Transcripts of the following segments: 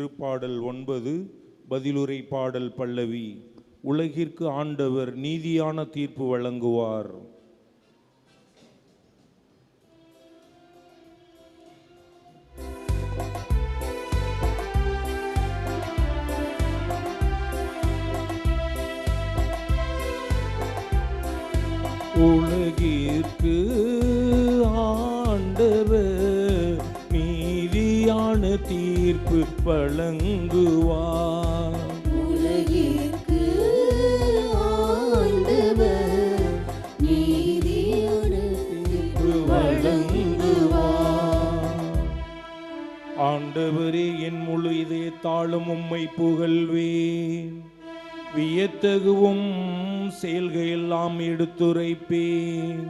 திருப்பாடல் ஒன்பது பதிலுரை பாடல் பல்லவி. உலகிற்கு ஆண்டவர் நீதியான தீர்ப்பு வழங்குவார். உலகிற்கு ஆண்டவர் தீர்ப்பு வழங்குவார். உலகிற்கு ஆண்டவர் என் முழு இதயத்தாலும் உம்மை புகழ்வேன். வியத்தகுவும் செயல்கையெல்லாம் எடுத்துரைப்பேன்.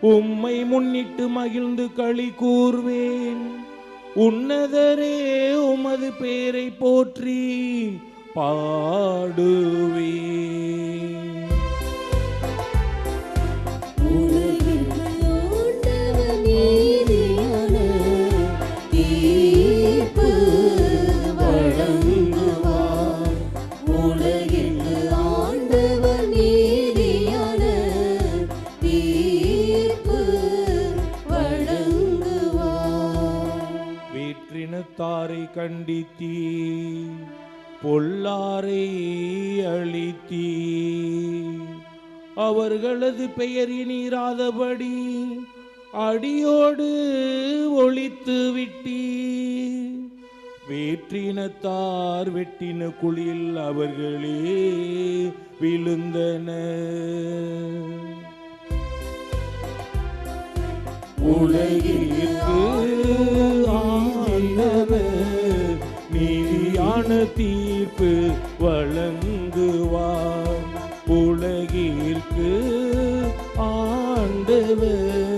உம்மை முன்னிட்டு மகிழ்ந்து களி கூர்வேன். உன்னதரே உமது பேரை போற்றி பாடுவே தீர்ப்பு வழங்குவார். உலக வேற்றினத்தாரை கண்டித்தீ பொல்லாரை அழித்தீ அவர்களது பெயர் இனிராதபடி அடியோடு ஒழித்து விட்டீ வேற்றினத்தார் வெட்டின குழியில் அவர்களே விழுந்தனர் உலகிற்கு தீர்ப்பு வழங்குவார். உலகிற்கு ஆண்டவர்.